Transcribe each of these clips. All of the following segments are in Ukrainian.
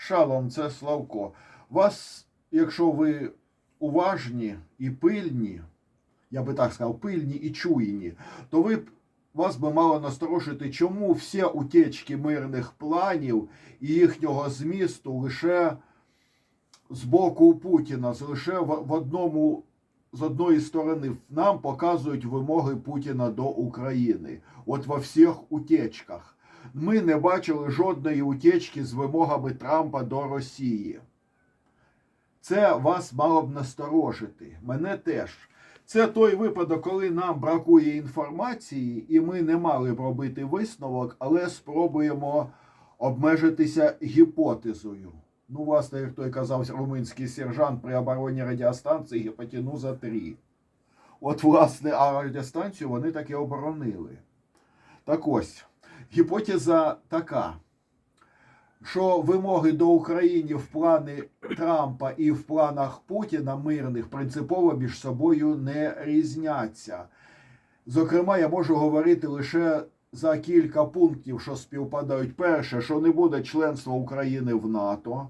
Шалом, це Славко. Вас, якщо ви уважні і пильні, я би так сказав, пильні і чуйні, то ви б вас би мало насторожити, чому всі утечки мирних планів і їхнього змісту лише з боку Путіна, лише в одному. З одної сторони нам показують вимоги Путіна до України. От во всіх утечках. Ми не бачили жодної утечки з вимогами Трампа до Росії. Це вас мало б насторожити. Мене теж. Це той випадок, коли нам бракує інформації, і ми не мали б робити висновок, але спробуємо обмежитися гіпотезою. Ну, власне, як той казав румунський сержант при обороні радіостанції гіпотенуза 3. От, власне, а радіостанцію вони таки оборонили. Так ось, гіпотеза така, що вимоги до України в плани Трампа і в планах Путіна мирних принципово між собою не різняться. Зокрема, я можу говорити лише за кілька пунктів, що співпадають. Перше, що не буде членства України в НАТО,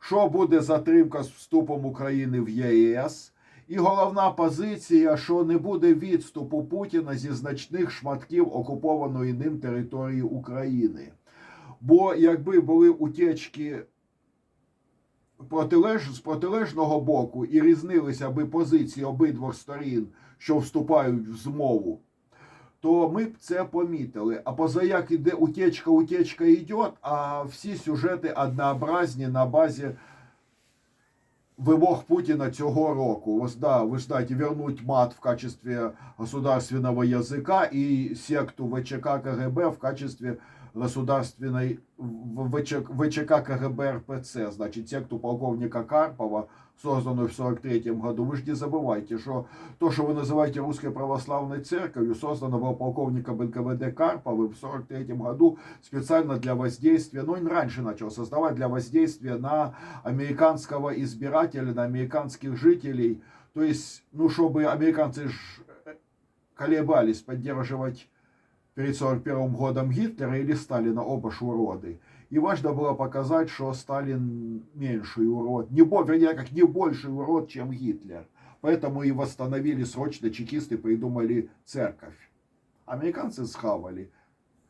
що буде затримка з вступом України в ЄС. І головна позиція, що не буде відступу Путіна зі значних шматків окупованої ним території України. Бо якби були утечки протилеж, з протилежного боку і різнилися би позиції обидвох сторін, що вступають в змову, то ми б це помітили. А поза як іде утечка, утечка йде, а всі сюжети однообразні на базі вимог Путіна цього року. Ось, да, вы знаете, вернуть мат в качестве государственного языка и секту ВЧК КГБ в качестве государственной в- ВЧ, ВЧК КГБ РПЦ, значит, секту полковника Карпова, созданную в 43 году. Вы же не забывайте, что то, что вы называете Русской Православной Церковью, создано было полковником НКВД Карповым в 43 году специально для воздействия, ну, он раньше начал создавать для воздействия на американского избирателя, на американских жителей. То есть, ну, чтобы американцы э, колебались поддерживать перед 41 годом Гитлера или Сталина, оба ж уроды. И важно было показать, что Сталин меньший урод, не, вернее, как не больший урод, чем Гитлер. Поэтому и восстановили срочно, чекисты придумали церковь. Американцы схавали,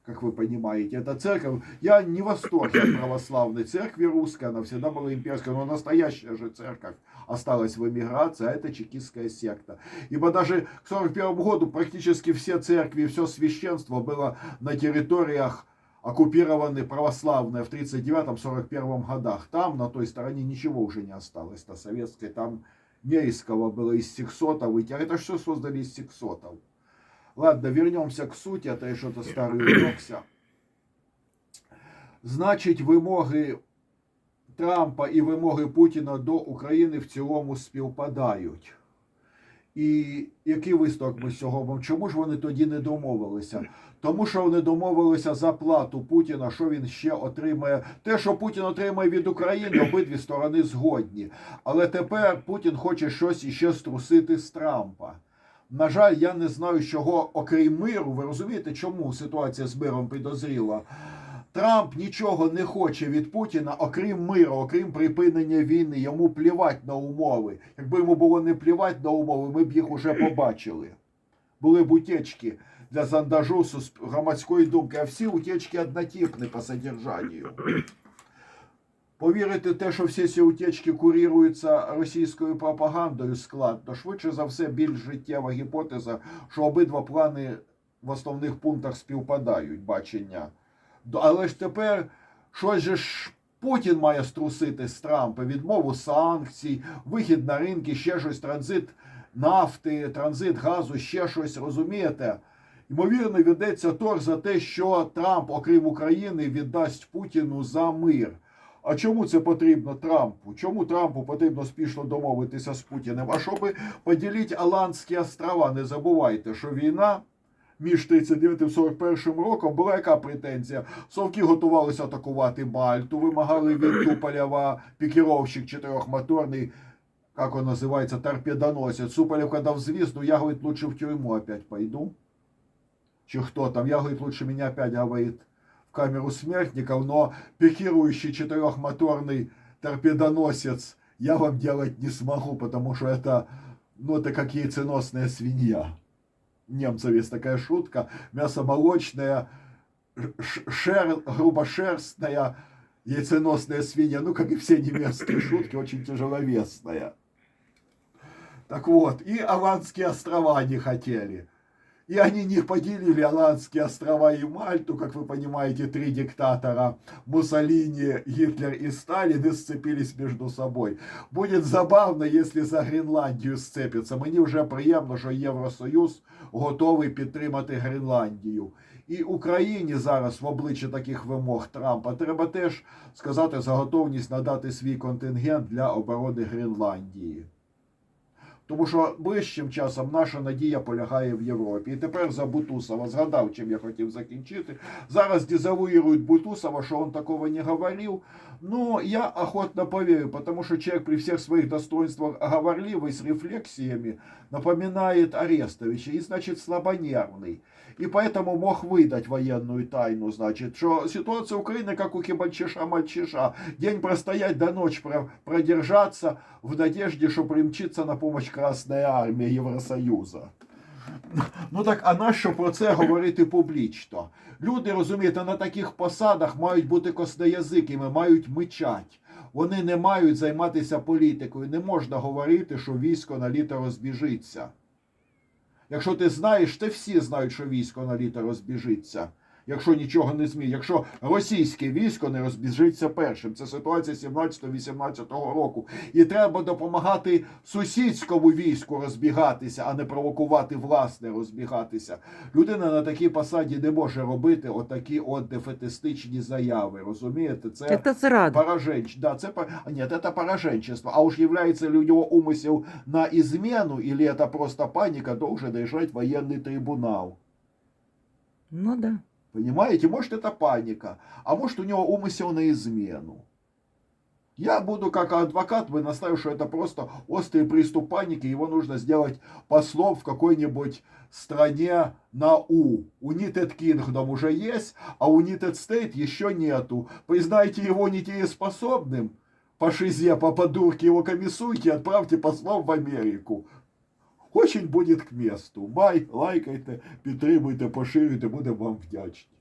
как вы понимаете. Эта церковь, я не в восторге от православной церкви русской, она всегда была имперской, но настоящая же церковь осталась в эмиграции, а это чекистская секта. Ибо даже к 1941 году практически все церкви все священство было на территориях оккупированы православные в 1939-1941 годах. Там, на той стороне, ничего уже не осталось, на советской. Там Нейского было из сексотов. И это все создали из сексотов. Ладно, вернемся к сути, а то я что-то старый увлекся. Значить, вимоги Трампа і вимоги Путіна до України в цілому співпадають. І який висновок ми з цього робимо? Чому ж вони тоді не домовилися? Тому що вони домовилися за плату Путіна, що він ще отримає. Те, що Путін отримає від України, обидві сторони згодні. Але тепер Путін хоче щось іще струсити з Трампа. На жаль, я не знаю, чого, окрім миру, ви розумієте, чому ситуація з миром підозріла? Трамп нічого не хоче від Путіна, окрім миру, окрім припинення війни. Йому плівать на умови. Якби йому було не плівать на умови, ми б їх уже побачили. Були б утечки для зондажу сусп- громадської думки, а всі утечки однотипні по содержанню. Повірити те, що всі ці утечки куріруються російською пропагандою складно. Швидше за все, більш життєва гіпотеза, що обидва плани в основних пунктах співпадають бачення. Але ж тепер щось же ж Путін має струсити з Трампа, відмову санкцій, вихід на ринки, ще щось, транзит нафти, транзит газу, ще щось, розумієте? Ймовірно, ведеться торг за те, що Трамп, окрім України, віддасть Путіну за мир. А чому це потрібно Трампу? Чому Трампу потрібно спішно домовитися з Путіним? А щоб поділити Аландські острова, не забувайте, що війна між 39 і 41 роком була яка претензія? Совки готувалися атакувати Мальту, вимагали від Туполєва пікіровщик чотирьохмоторний, як він називається, торпедоносець. Туполєв, коли дав звізду, я, говорить, лучше в тюрьму опять пойду. Чи хто там? Я, говорит, лучше меня опять, говорит, камеру смертников, но пикирующий четырехмоторный торпедоносец я вам делать не смогу, потому что это, ну, это как яйценосная свинья. Немцев есть такая шутка. Мясо молочное, шер, грубошерстная, яйценосная свинья. Ну, как и все немецкие шутки, очень тяжеловесная. Так вот, и Аландские острова не хотели. И они не поделили Аландские острова и Мальту, как вы понимаете, три диктатора Муссолини, Гитлер и Сталин и сцепились между собой. Будет забавно, если за Гренландію сцепиться. Мені вже приємно, що Євросоюз готовий підтримати Гренландію. І Україні зараз в обличчі таких вимог Трампа треба теж сказати за готовність надати свій контингент для оборони Гренландії. Тому що ближчим часом наша надія полягає в Європі. І тепер за Бутусова згадав, чим я хотів закінчити. Зараз дезавуируют Бутусова, що он такого не говорил. Но я охотно поверю, потому что человек при всех своих достоинствах говорливый, с рефлексиями, напоминает Арестовича и, значит, слабонервный. И поэтому мог выдать военную тайну, значит, что ситуация Украины как у кибальчиша-мальчиша. День простоять, до ночи про- продержаться в надежде, что примчится на помощь Красная Армия Євросоюза. Ну так, а нащо про це говорити публічно? Люди, розумієте, на таких посадах мають бути косноязикими, мають мичать. Вони не мають займатися політикою. Не можна говорити, що військо на літо розбіжиться. Якщо ти знаєш, ти всі знають, що військо на літо розбіжиться Якщо нічого не зміни, якщо російське військо не розбіжиться першим, це ситуація 17-18 року. І треба допомагати сусідському війську розбігатися, а не провокувати власне розбігатися. Людина на такій посаді не може робити отакі от дефетистичні заяви. Розумієте? Це Это зрада. Пораженч, да, це по- а, нет, это пораженчество. А уж является ли у него умысел на измену или это просто паника, должен решать военный трибунал. Ну да. Понимаете, может это паника, а может у него умысел на измену. Я буду как адвокат, вы настаиваю, что это просто острый приступ паники, его нужно сделать послом в какой-нибудь стране на У. United Kingdom уже есть, а State еще нету. Признайте его недееспособным, по шизе, по подурке его комиссуйте, отправьте послом в Америку. Очень будет к месту. Май, лайкайте, підтримуйте, поширюйте, будемо вам вдячні.